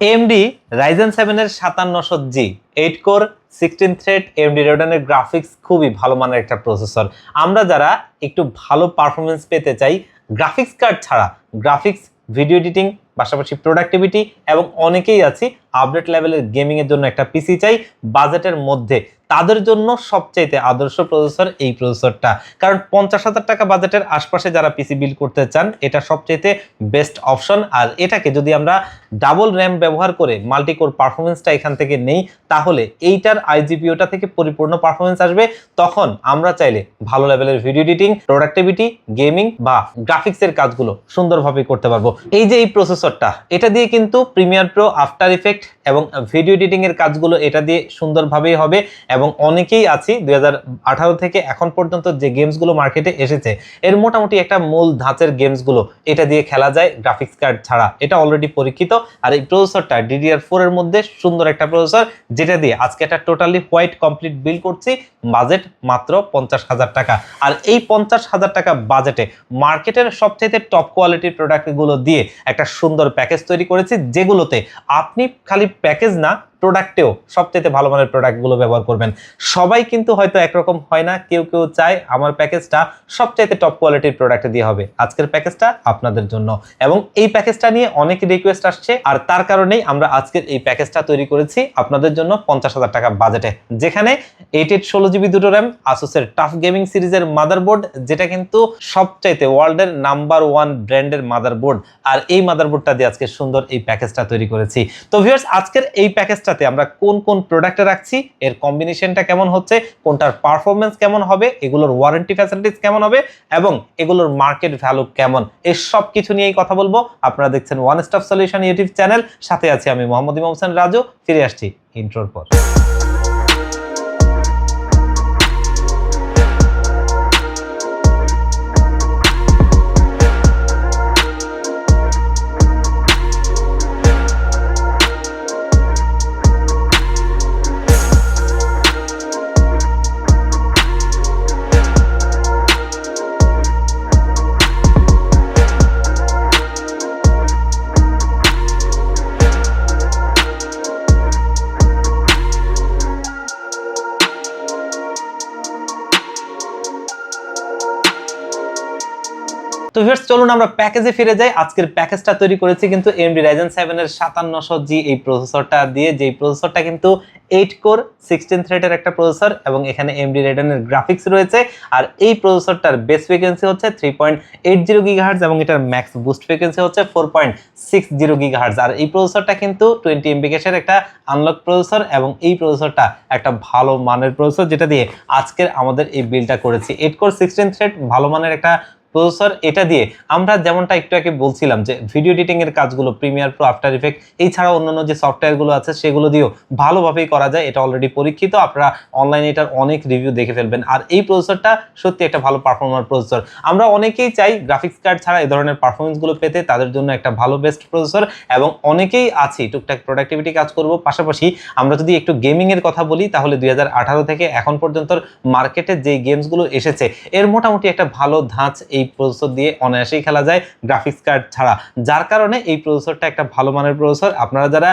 MD Ryzen সেভেনের সাতান্নশো G eight core sixteen thread AMD রেডনের graphics খুবই ভালো মানের একটা প্রসেসর আমরা যারা একটু ভালো পারফরমেন্স পেতে চাই গ্রাফিক্স কার্ড ছাড়া গ্রাফিক্স ভিডিও এডিটিং পাশাপাশি প্রোডাক্টিভিটি এবং অনেকেই আছি আপডেট লেভেলের গেমিংয়ের জন্য একটা পিসি চাই বাজেটের মধ্যে তাদের জন্য সবচাইতে আদর্শ প্রসেসর এই প্রসেসরটা। কারণ পঞ্চাশ হাজার টাকা বাজেটের আশপাশে যারা পিসি বিল করতে চান, এটা সবচাইতে বেস্ট অপশন। আর এটাকে যদি আমরা ডাবল র্যাম ব্যবহার করে মাল্টিকোর পারফরমেন্সটা এখান থেকে নেই, তাহলে এইটার আইজিপিওটা থেকে পরিপূর্ণ পারফরমেন্স আসবে। তখন আমরা চাইলে ভালো লেভেলের ভিডিও এডিটিং, প্রোডাক্টিভিটি, গেমিং বা গ্রাফিক্সের কাজগুলো সুন্দরভাবে করতে পারব। এই যে এই প্রসেসরটা, এটা দিয়ে কিন্তু প্রিমিয়ার প্রো, আফটার ইফেক্ট এবং ভিডিও এডিটিংয়ের কাজগুলো এটা দিয়ে সুন্দরভাবেই হবে এবং অনেকেই আছি দু হাজার আঠারো থেকে এখন পর্যন্ত যে গেমসগুলো মার্কেটে এসেছে, এর মোটামুটি একটা মূল ধাঁচের গেমসগুলো এটা দিয়ে খেলা যায় গ্রাফিক্স কার্ড ছাড়া। এটা অলরেডি পরীক্ষিত। আর এই প্রসেসরটা ডিডিআর ফোর এর মধ্যে সুন্দর একটা প্রসেসর যেটা দিয়ে আজকে একটা টোটালি হোয়াইট কমপ্লিট বিল করছি বাজেট মাত্র পঞ্চাশ হাজার টাকা। আর এই পঞ্চাশ হাজার টাকা বাজেটে মার্কেটের সবচেয়ে টপ কোয়ালিটির প্রোডাক্টগুলো দিয়ে একটা সুন্দর প্যাকেজ তৈরি করেছি, যেগুলোতে আপনি খালি প্যাকেজ না প্রোডাক্টেও সবচেয়ে ভালো মানের প্রোডাক্টগুলো ব্যবহার করবেন। সবাই কিন্তু হয়তো একরকম হয় না, কেউ কেউ চায় আমার প্যাকেজটা সবচাইতে টপ কোয়ালিটির প্রোডাক্ট দিয়ে হবে। আজকের প্যাকেজটা আপনাদের জন্য। এবং এই প্যাকেজটা নিয়ে অনেক রিকোয়েস্ট আসছে, আর তার কারণেই আমরা আজকের এই প্যাকেজটা তৈরি করেছি আপনাদের জন্য পঞ্চাশ হাজার টাকা বাজেটে যেখানে এইট এইট ষোলো জিবি দুটো র্যাম আসুসের টাফ গেমিং সিরিজের মাদারবোর্ড যেটা কিন্তু সবচাইতে ওয়ার্ল্ডের নাম্বার ওয়ান ব্র্যান্ডের মাদারবোর্ড আর এই মাদারবোর্ডটা দিয়ে আজকে সুন্দর এই প্যাকেজটা তৈরি করেছি। তো ভিউয়ার্স আজকের এই প্যাকেজটাতে আমরা কোন কোন প্রোডাক্টে রাখছি, এর কম্বিনেশনটা কেমন হচ্ছে, কোনটার পারফরমেন্স কেমন হবে, এগুলোর ওয়ারেন্টি ফ্যাসিলিটিস কেমন হবে এবং এগুলোর মার্কেট ভ্যালু কেমন এর সব কিছু নিয়েই কথা বলব। আপনারা দেখছেন one stop solution YouTube channel সাথে আছি আমি মোহাম্মদ ইমাম হোসেন রাজু, ফিরে আসছি ইন্ট্রোর পর। তো ভিউয়ার্স, চলুন আমরা প্যাকেজে ফিরে যাই। আজকের প্যাকেজটা তৈরি করেছি কিন্তু এমডি রাইজেন সেভেনের সাতান্নশো জি এই প্রসেসরটা দিয়ে। যেই প্রসেসরটা কিন্তু এইট কোর সিক্সটিন থ্রেডের একটা প্রসেসর এবং এখানে এমডি রেডেনের গ্রাফিক্স রয়েছে। আর এই প্রসেসরটার বেস ফ্রিকোয়েন্সি হচ্ছে three point eight zero gigahertz এবং এটার ম্যাক্স বুস্ট ফ্রিকোয়েন্সি হচ্ছে four point six zero gigahertz আর এই প্রসেসরটা কিন্তু টোয়েন্টি এমবি ক্যাশের একটা আনলক প্রসেসর এবং এই প্রসেসরটা একটা ভালো মানের প্রসেসর যেটা দিয়ে আজকের আমাদের এই বিলটা করেছি। এইট কোর সিক্সটিন থ্রেড ভালো মানের একটা প্রসেসর এটা দিয়ে আমরা যেমনটা একটু আগে বলছিলাম যে ভিডিও এডিটিং এর কাজগুলো প্রিমিয়ার প্রো আফটার ইফেক্ট এছাড়া অন্যান্য যে সফটওয়্যারগুলো আছে, সেগুলো দিয়েও ভালোভাবেই করা যায়। এটা অলরেডি পরীক্ষিত, আপনারা অনলাইনে এটার অনেক রিভিউ দেখে ফেলবেন। আর এই প্রসেসরটা সত্যি একটা ভালো পারফরমার প্রসেসর আমরা অনেকেই চাই গ্রাফিক্স কার্ড ছাড়া এই ধরনের পারফরমেন্সগুলো পেতে, তাদের জন্য একটা ভালো বেস্ট প্রসেসর এবং অনেকেই আছি, টুকটাক প্রোডাক্টিভিটি কাজ করব। পাশাপাশি আমরা যদি একটু গেমিং এর কথা বলি, তাহলে দু হাজার আঠারো থেকে এখন পর্যন্ত মার্কেটে যে গেমসগুলো এসেছে, এর মোটামুটি একটা ভালো ধাঁচ এই প্রসেসর দিয়ে অনায়াসেই খেলা যায় গ্রাফিক্স কার্ড ছাড়া। যার কারণে এই প্রসেসরটা একটা ভালো মানের প্রসেসর আপনারা যারা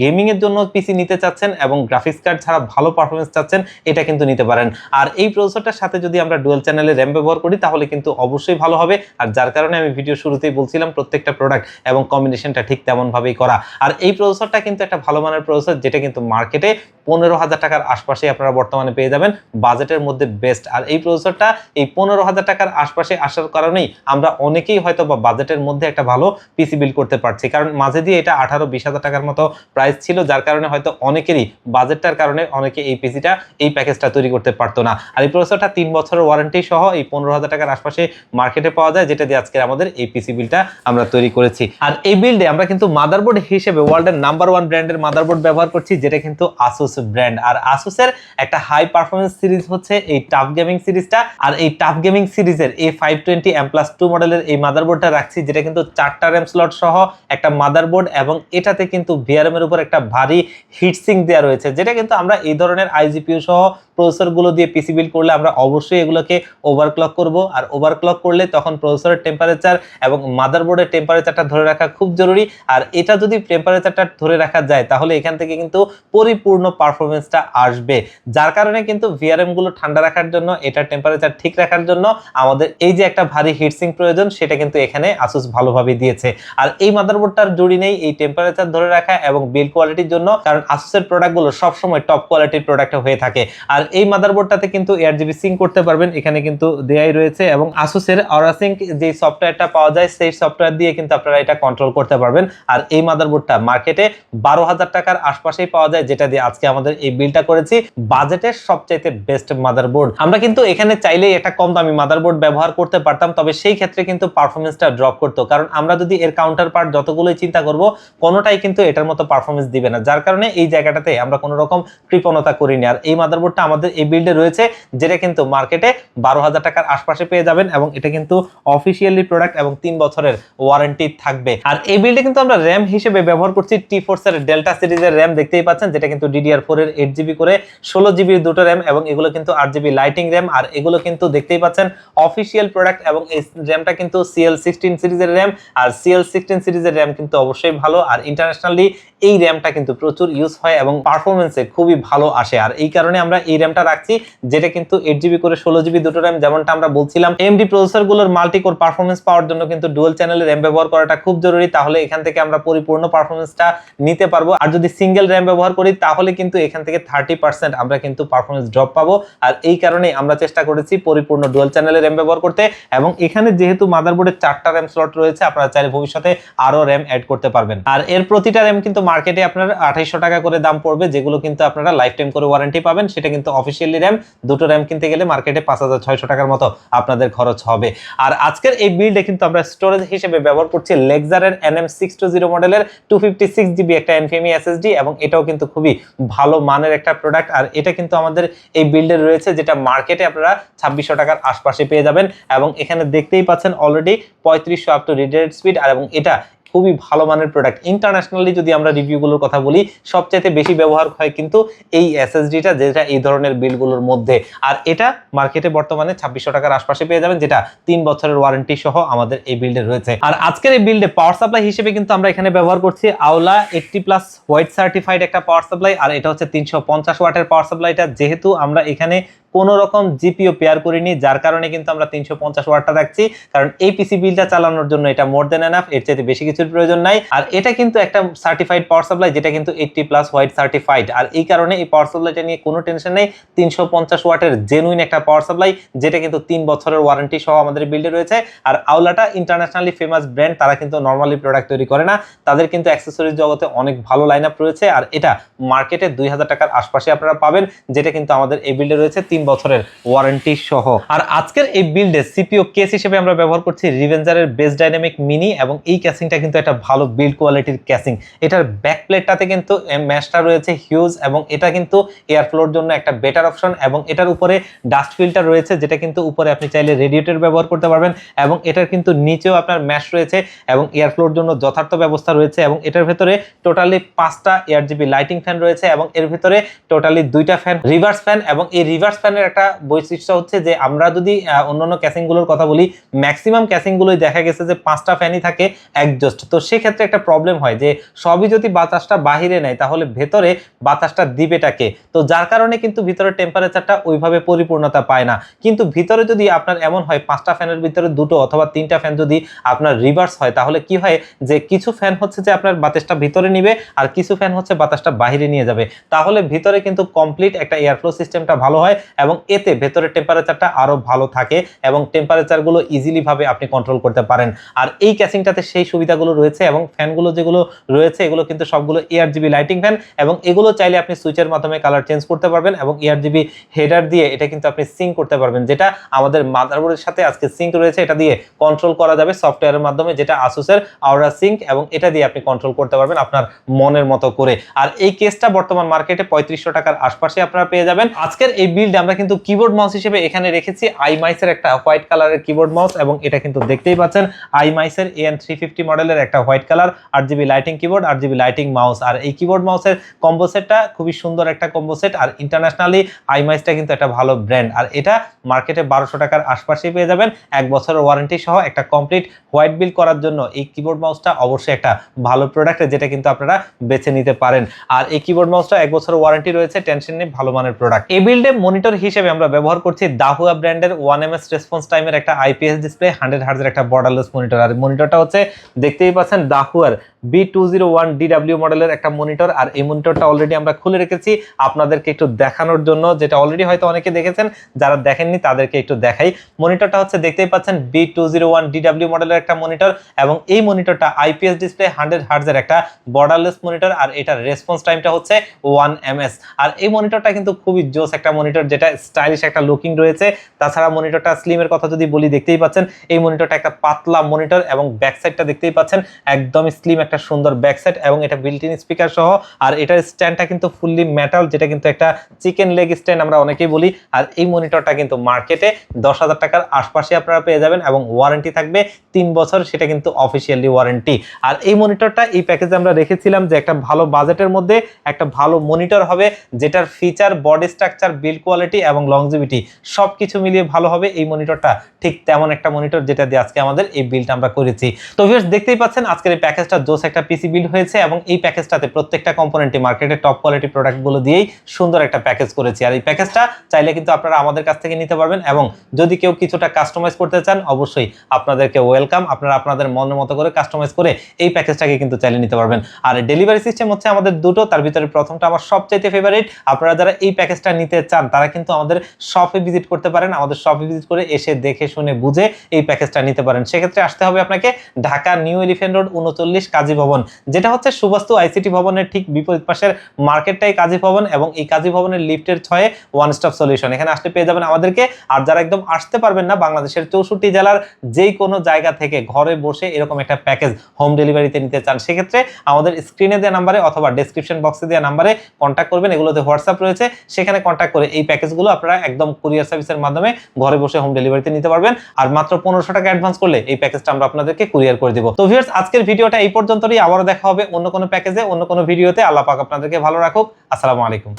গেমিং এর জন্য পিসি নিতে চাচ্ছেন এবং গ্রাফিক্স কার্ড ছাড়া ভালো পারফরমেন্স চাচ্ছেন, এটা কিন্তু নিতে পারেন। আর এই প্রসেসরটার সাথে যদি আমরা ডুয়েল চ্যানেলে র্যাম ব্যবহার করি, তাহলে কিন্তু অবশ্যই ভালো হবে। আর যার কারণে আমি ভিডিও শুরুতেই বলছিলাম, প্রত্যেকটা প্রোডাক্ট এবং কম্বিনেশনটা ঠিক তেমনভাবেই করা। আর এই প্রসেসরটা কিন্তু একটা ভালো মানের প্রসেসর যেটা কিন্তু মার্কেটে পনেরো হাজার টাকার আশপাশে আপনারা বর্তমানে পেয়ে যাবেন। বাজেটের মধ্যে বেস্ট আর এই প্রসেসরটা এই পনেরো হাজার টাকার আশপাশে আসার কারণেই আমরা অনেকেই হয়তো বা বাজেটের মধ্যে একটা ভালো পিসি বিল করতে পারছি। কারণ মাঝে দিয়ে এটা আঠারো বিশ হাজার টাকার মতো প্রাইস ছিল, যার কারণে হয়তো অনেকেরই বাজেটটার কারণে অনেকে এই পিসিটা এই প্যাকেজটা তৈরি করতে পারতো না। আর এই প্রসেসরটা তিন বছরের ওয়ারেন্টি সহ এই পনেরো হাজার টাকার আশপাশে মার্কেটে পাওয়া যায়, যেটা দিয়ে আজকে আমাদের এই পিসি বিলটা আমরা তৈরি করেছি। আর এই বিল্ডে আমরা কিন্তু মাদারবোর্ড হিসেবে ওয়ার্ল্ডের নাম্বার ওয়ান ব্র্যান্ডের মাদারবোর্ড ব্যবহার করছি, যেটা কিন্তু আসুস ব্র্যান্ড আর আসুসের একটা হাই পারফরমেন্স সিরিজ হচ্ছে এই টাফ গেমিং সিরিজটা আর এই টাফ গেমিং সিরিজের এই ফাইভ এম প্লাস টু মডেলের এই মাদারবোর্ডটা রাখছি, যেটা কিন্তু চারটা র্যাম স্লট সহ একটা মাদারবোর্ড এবং এটাতে কিন্তু ভিআরএম এর উপর একটা ভারী হিটসিং দেওয়া রয়েছে, যেটা কিন্তু আমরা এই ধরনের আইজিপিউ সহ প্রসেসরগুলো দিয়ে পিসি বিল্ড করলে আমরা অবশ্যই এগুলোকে ওভারক্লক করব। আর ওভারক্লক করলে তখন প্রসেসরের টেম্পারেচার এবং মাদারবোর্ডের টেম্পারেচারটা ধরে রাখা খুব জরুরি। আর এটা যদি টেম্পারেচারটা ধরে রাখা যায়, তাহলে এখান থেকে কিন্তু পরিপূর্ণ পারফরমেন্সটা আসবে। যার কারণে কিন্তু ভিআরএমগুলো ঠান্ডা রাখার জন্য, এটা টেম্পারেচার ঠিক রাখার জন্য আমাদের এই যে একটা ভারী হিটসিং প্রয়োজন, সেটা কিন্তু এখানে আসুস ভালোভাবে দিয়েছে। আর এই মাদারবোর্ডটার জুড়ি নেই এই টেম্পারেচার ধরে রাখা এবং বিল্ড কোয়ালিটির জন্য, কারণ আসুসের প্রোডাক্টগুলো সবসময় টপ কোয়ালিটির প্রোডাক্ট হয়ে থাকে। আর এই মাদারবোর্ডটাতে কিন্তু এয়ার জিবি সিং করতে পারবেন। এখানে কিন্তু দেয়াই রয়েছে এবং আসুসের অরাসিং যে সফটওয়্যারটা পাওয়া যায়, সেই সফটওয়্যার দিয়ে কিন্তু আপনারা এটা কন্ট্রোল করতে পারবেন। আর এই মাদারবোর্ডটা মার্কেটে বারো হাজার টাকার আশপাশেই পাওয়া যায়, যেটা দিয়ে আজকে আমাদের এই বিলটা করেছি। বাজেটের সবচাইতে বেস্ট মাদারবোর্ড আমরা কিন্তু এখানে চাইলেই একটা কম দামি মাদারবোর্ড ব্যবহার করতে পারতাম, তবে সেই ক্ষেত্রে কিন্তু পারফরমেন্সটা ড্রপ করতো। কারণ আমরা যদি এর কাউন্টার পার্ট যতগুলোই চিন্তা করব, কোনোটাই কিন্তু এটার মতো পারফরমেন্স দিবে না। যার কারণে এই জায়গাটাতে আমরা কোনো রকম কৃপণতা করিনি। আর এই মাদারবোর্ডটা আমাদের এই বিল্ডে রয়েছে, যেটা কিন্তু মার্কেটে বারো হাজার টাকার আশপাশে পেয়ে যাবেন এবং এটা কিন্তু অফিসিয়ালি প্রোডাক্ট এবং তিন বছরের ওয়ারেন্টি থাকবে। আর এই বিল্ডে কিন্তু আমরা র্যাম হিসেবে ব্যবহার করছি টি ফোর্সের ডেল্টা সিরিজের র্যাম দেখতেই পাচ্ছেন, যেটা কিন্তু ডিডিআর ফোর এর এইট জিবি করে ষোলো জিবির দুটো র্যাম এবং এগুলো কিন্তু আট জিবি লাইটিং র্যাম আর এগুলো কিন্তু দেখতেই পাচ্ছেন অফিসিয়াল প্রোডাক্ট এবং এই র্যামটা কিন্তু সিএল সিক্সটিন সিরিজের র্যাম আর সিএল সিক্সটিন সিরিজের র্যাম কিন্তু অবশ্যই ভালো। আর ইন্টারন্যাশনালি এই র্যামটা কিন্তু প্রচুর ইউজ হয় এবং পারফরমেন্সে খুবই ভালো আসে। আর এই কারণে আমরা এই র্যামটা রাখছি, যেটা কিন্তু এইট জিবি করে ষোলো জিবি দুটো র্যাম যেমনটা আমরা বলছিলাম। এমডি প্রসেসরগুলোর মাল্টি কোর পারফরমেন্স পাওয়ার জন্য কিন্তু ডুয়াল চ্যানেলের র্যাম ব্যবহার করাটা খুব জরুরি, তাহলে এখান থেকে আমরা পরিপূর্ণ পারফরমেন্সটা নিতে পারব। আর যদি সিঙ্গেল র্যাম ব্যবহার করি, তাহলে কিন্তু এখান থেকে থার্টি পার্সেন্ট আমরা কিন্তু পারফরমেন্স ড্রপ পাবো। আর এই কারণে আমরা চেষ্টা করেছি পরিপূর্ণ ডুয়াল চ্যানেলের র্যাম ব্যবহার করতে। এবং এখানে যেহেতু মাদারবোর্ডে চারটা র্যাম স্লট রয়েছে, আপনারা চাইলে ভবিষ্যতে আরও র্যাম অ্যাড করতে পারবেন। আর এর প্রতিটা র্যাম কিন্তু মার্কেটে আপনার আঠাইশশো টাকা করে দাম পড়বে, যেগুলো কিন্তু আপনারা লাইফ টাইম করে ওয়ারেন্টি পাবেন, সেটা কিন্তু অফিসিয়ালি র্যাম দুটো র্যাম কিনতে গেলে মার্কেটে পাঁচ হাজার ছয়শো টাকার মতো আপনাদের খরচ হবে। আর আজকের এই বিল্ডে কিন্তু আমরা স্টোরেজ হিসেবে ব্যবহার করছি লেক্সারের এনএম সিক্স টু জিরো মডেলের টু ফিফটি সিক্স জিবি একটা এনফিএমি এসএসডি এবং এটাও কিন্তু খুবই ভালো মানের একটা প্রোডাক্ট আর এটা কিন্তু আমাদের এই বিল্ডে রয়েছে যেটা মার্কেটে আপনারা ছাব্বিশশো টাকার আশপাশে পেয়ে যাবেন এবং এখানে দেখতেই পাচ্ছেন অলরেডি পঁয়ত্রিশশো up to read rate speed আর এবং এটা খুবই ভালো মানের প্রোডাক্ট ইন্টারন্যাশনালি যদি আমরা রিভিউগুলোর কথা বলি, সবচাইতে বেশি ব্যবহার হয় কিন্তু এই এসএসডিটা যেটা এই ধরনের বিলগুলোর মধ্যে। আর এটা মার্কেটে বর্তমানে ছাব্বিশশো টাকার আশপাশে পেয়ে যাবেন, যেটা তিন বছরের ওয়ারেন্টি সহ আমাদের এই বিল্ডে রয়েছে। আর আজকের এই বিল্ডে পাওয়ার সাপ্লাই হিসেবে কিন্তু আমরা এখানে ব্যবহার করছি আওলা এইটটি প্লাস হোয়াইট সার্টিফাইড একটা পাওয়ার সাপ্লাই আর এটা হচ্ছে তিনশো পঞ্চাশ ওয়াটের পাওয়ার সাপ্লাইটা যেহেতু আমরা এখানে কোনো রকম জিপিও পেয়ার করিনি, যার কারণে কিন্তু আমরা তিনশো পঞ্চাশ ওয়াটটা রাখছি কারণ এই পিসি বিলটা চালানোর জন্য এটা মোর দেন এনাফ এর চাইতে বেশি কিছুর প্রয়োজন নাই। আর এটা কিন্তু একটা সার্টিফাইড পাওয়ার সাপ্লাই যেটা কিন্তু এইটটি প্লাস হোয়াইট সার্টিফাইড আর এই কারণে এই পাওয়ার সাপ্লাইটা নিয়ে কোনো টেনশন নেই। তিনশো পঞ্চাশ ওয়াটের জেনুইন একটা পাওয়ার সাপ্লাই যেটা কিন্তু তিন বছরের ওয়ারেন্টি সহ আমাদের বিল্ডে রয়েছে। আর আওলাটা ইন্টারন্যাশনালি ফেমাস ব্র্যান্ড তারা কিন্তু নর্মালি প্রোডাক্ট তৈরি করে না। তাদের কিন্তু অ্যাক্সেসরিজ জগতে অনেক ভালো লাইন আপ রয়েছে। আর এটা মার্কেটে দুই হাজার টাকার আশপাশে আপনারা পাবেন, যেটা কিন্তু আমাদের এই বিল্ডে রয়েছে। তিন বছরের ওয়ারেন্টি সহ। আর আজকের এই বিল্ডে সিপিও কেস হিসেবে আমরা ব্যবহার করছি রিভেঞ্জারের বেস ডাইনামিক মিনি এবং এই ক্যাসিংটা কিন্তু একটা ভালো বিল্ড কোয়ালিটির ক্যাসিং এটার ব্যাক প্লেটটাতে কিন্তু ম্যাশটা রয়েছে হিউজ এবং এটা কিন্তু এয়ার ফ্লোর জন্য একটা বেটার অপশন এবং এটার উপরে ডাস্ট ফিল্টার রয়েছে যেটা কিন্তু উপরে আপনি চাইলে রেডিয়েটর ব্যবহার করতে পারবেন এবং এটার কিন্তু নিচেও আপনার ম্যাশ রয়েছে এবং এয়ার ফ্লোর জন্য যথার্থ ব্যবস্থা রয়েছে এবং এটার ভেতরে টোটালি পাঁচটা এয়ার জিবি লাইটিং ফ্যান রয়েছে এবং এর ভিতরে টোটালি দুইটা ফ্যান রিভার্স ফ্যান এবং এই রিভার্স ফ্যানের একটা বৈশিষ্ট্য হচ্ছে যে আমরা যদি অন্যান্য ক্যাসিংগুলোর কথা বলি ম্যাক্সিমাম ক্যাসিংগুলোই দেখা গেছে যে পাঁচটা ফ্যানই থাকে একজস্ট তো সেক্ষেত্রে একটা প্রবলেম হয় যে সবই যদি বাতাসটা বাহিরে নেয়, তাহলে ভেতরে বাতাসটা দিবেটাকে তো যার কারণে কিন্তু ভিতরে টেম্পারেচারটা ওইভাবে পরিপূর্ণতা পায় না। কিন্তু ভিতরে যদি আপনার এমন হয়, পাঁচটা ফ্যানের ভিতরে দুটো অথবা তিনটা ফ্যান যদি আপনার রিভার্স হয়, তাহলে কি হয় যে কিছু ফ্যান হচ্ছে যে আপনার বাতাসটা ভিতরে নিবে আর কিছু ফ্যান হচ্ছে বাতাসটা বাহিরে নিয়ে যাবে। তাহলে ভিতরে কিন্তু কমপ্লিট একটা এয়ারফ্লো সিস্টেমটা ভালো হয় এবং এতে ভেতরের টেম্পারেচারটা আরও ভালো থাকে এবং টেম্পারেচারগুলো ইজিলিভাবে আপনি কন্ট্রোল করতে পারেন। আর এই ক্যাসিংটাতে সেই সুবিধাগুলো রয়েছে এবং ফ্যানগুলো যেগুলো রয়েছে, এগুলো কিন্তু সবগুলো এয়ার জিবি লাইটিং ফ্যান এবং এগুলো চাইলে আপনি সুইচের মাধ্যমে কালার চেঞ্জ করতে পারবেন এবং এয়ার জিবি হেডার দিয়ে এটা কিন্তু আপনি সিঙ্ক করতে পারবেন, যেটা আমাদের মাদারবোর্ডের সাথে আজকে সিঙ্ক রয়েছে, এটা দিয়ে কন্ট্রোল করা যাবে সফটওয়্যারের মাধ্যমে, যেটা আসুসের আওরা সিঙ্ক এবং এটা দিয়ে আপনি কন্ট্রোল করতে পারবেন আপনার মনের মতো করে। আর এই কেসটা বর্তমান মার্কেটে পঁয়ত্রিশশো টাকার আশপাশে আপনারা পেয়ে যাবেন। আজকের এই বিল্ডে আমরা কিন্তু কিবোর্ড মাউস হিসেবে এখানে রেখেছি আই মাইসের একটা হোয়াইট কালারের কিবোর্ড মাউস এবং এটা কিন্তু দেখতেই পাচ্ছেন আই মাইসের এন থ্রি ফিফটি মডেলের একটা white colour R GB lighting keyboard R GB lighting mouse আর এই কিবোর্ড মাউসের কম্বো সেটটা খুবই সুন্দর একটা কম্বো সেট আর ইন্টারন্যাশনালি আই মাইসটা কিন্তু একটা ভালো ব্র্যান্ড আর এটা মার্কেটে বারোশো টাকার আশপাশেই পেয়ে যাবেন। এক বছরের ওয়ারেন্টি সহ একটা কমপ্লিট হোয়াইট বিল করার জন্য এই কিবোর্ড মাউসটা অবশ্যই একটা ভালো প্রোডাক্ট যেটা কিন্তু আপনারা বেছে নিতে পারেন। আর এই কিবোর্ড মাউসটা এক বছরের ওয়ারেন্টি রয়েছে টেনশন নেই, ভালো মানের প্রোডাক্ট এই বিল্ডে মনিটর হিসেবে আমরা ব্যবহার করছি দাহুয়া ব্র্যান্ডের ওয়ান এম এস রেসপন্স টাইমের একটা আইপিএস ডিসপ্লে হান্ড্রেড হার্জের একটা বর্ডারলেস মনিটর আর মনিটরটা হচ্ছে, দেখতেই পাচ্ছেন দাহুয়ার B two zero one DW মডেলের একটা মনিটর আর এই মনিটরটা অলরেডি আমরা খুলে রেখেছি। আপনাদেরকে একটু দেখানোর জন্য, যেটা অলরেডি হয়তো অনেকে দেখেছেন, যারা দেখেননি তাদেরকে একটু দেখাই। মনিটরটা হচ্ছে দেখতেই পাচ্ছেন B two zero one DW মডেলের একটা মনিটর এবং এই মনিটরটা আইপিএস ডিসপ্লে হান্ড্রেড হার্জের একটা বর্ডারলেস মনিটর আর এটার রেসপন্স টাইমটা হচ্ছে ওয়ান এমএস আর এই মনিটরটা কিন্তু খুবই জোস একটা মনিটর যেটা স্টাইলিশ একটা লুকিং রয়েছে। তাছাড়া মনিটরটা স্লিমের কথা যদি বলি, দেখতেই পাচ্ছেন, এই মনিটরটা একটা পাতলা মনিটর এবং ব্যাক সাইডটা দেখতেই পাচ্ছেন একদম স্লিম একটা সুন্দর ব্যাক সাইড এবং এটা বিল্ট ইন স্পিকার সহ, আর এটার স্ট্যান্ডটা কিন্তু ফুললি মেটাল যেটা কিন্তু একটা চিকেন লেগ স্ট্যান্ড আমরা অনেকেই বলি। আর এই মনিটরটা কিন্তু মার্কেটে দশ হাজার টাকার আশপাশে আপনারা পেয়ে যাবেন এবং ওয়ারেন্টি থাকবে তিন বছর, সেটা কিন্তু অফিসিয়ালি ওয়ারেন্টি আর এই মনিটরটা এই প্যাকেজে আমরা রেখেছিলাম যে একটা ভালো বাজেটের মধ্যে একটা ভালো মনিটর হবে, যেটার feature body structure build quality এবং লংজিভিটি সব কিছু মিলিয়ে ভালো হবে। এই মনিটরটা ঠিক তেমন একটা মনিটর যেটা দিয়ে আজকে আমাদের এই বিলটা আমরা করেছি। তো ভিউয়ার্স দেখতেই পাচ্ছেন আজকের এই প্যাকেজটা একটা পিসি বিল্ড হয়েছে এবং এই প্যাকেজটাতে প্রত্যেকটা কম্পোনেন্টে মার্কেটে টপ কোয়ালিটি প্রোডাক্টগুলো দিয়েই সুন্দর একটা প্যাকেজ করেছি। আর এই প্যাকেজটা চাইলে কিন্তু আপনারা আমাদের কাছ থেকে নিতে পারবেন এবং যদি কেউ কিছুটা কাস্টমাইজ করতে চান, অবশ্যই আপনাদেরকে ওয়েলকাম আপনারা আপনাদের মনের মতো করে কাস্টমাইজ করে এই প্যাকেজটাকে কিন্তু চাইলে নিতে পারবেন। আর ডেলিভারি সিস্টেম হচ্ছে আমাদের দুটো, তার ভিতরে প্রথমটা আমার সবচাইতে ফেভারিট আপনারা যারা এই প্যাকেজটা নিতে চান, তারা কিন্তু আমাদের শপে ভিজিট করতে পারেন। আমাদের শপে ভিজিট করে এসে দেখে, শুনে, বুঝে এই প্যাকেজটা নিতে পারেন। সেক্ষেত্রে আসতে হবে আপনাকে ঢাকা নিউ এলিফেন্ট রোড উনচল্লিশ, কাজী ভবন, যেটা হচ্ছে সুবাস্তু আইসিটি ভবনের ঠিক বিপরীত পাশের মার্কেটটাই কাজী ভবন এবং এই কাজী ভবনের লিফটের ছয়ে ওয়ান স্টপ সলিউশন এখানে আসতে পেয়ে যাবেন আমাদেরকে, আর যারা একদম আসতে পারবেন না, বাংলাদেশের চৌষট্টি জেলার যেই কোনো জায়গা থেকে ঘরে বসে এরকম একটা প্যাকেজ হোম ডেলিভারিতে নিতে চান, সেক্ষেত্রে আমাদের স্ক্রিনে দেওয়া নাম্বারে অথবা ডেসক্রিপশন বক্সে দেওয়া নাম্বারে কন্ট্যাক্ট করবেন। এগুলোতে হোয়াটসঅ্যাপ রয়েছে, সেখানে কন্ট্যাক্ট করে এই প্যাকেজগুলো আপনারা একদম কুরিয়ার সার্ভিসের মাধ্যমে ঘরে বসে হোম ডেলিভারিতে নিতে পারবেন। আর মাত্র পনেরোশো টাকা অ্যাডভান্স করলে এই প্যাকেজটা আমরা আপনাদেরকে কুরিয়ার করে দিব। তো ভিউয়ার্স আজকের ভিডিওটা এই পর্যন্তই আবারও দেখা হবে অন্য কোনো প্যাকেজে অন্য কোনো ভিডিওতে আল্লাহ পাক আপনাদেরকে ভালো রাখুক। আসসালামু আলাইকুম।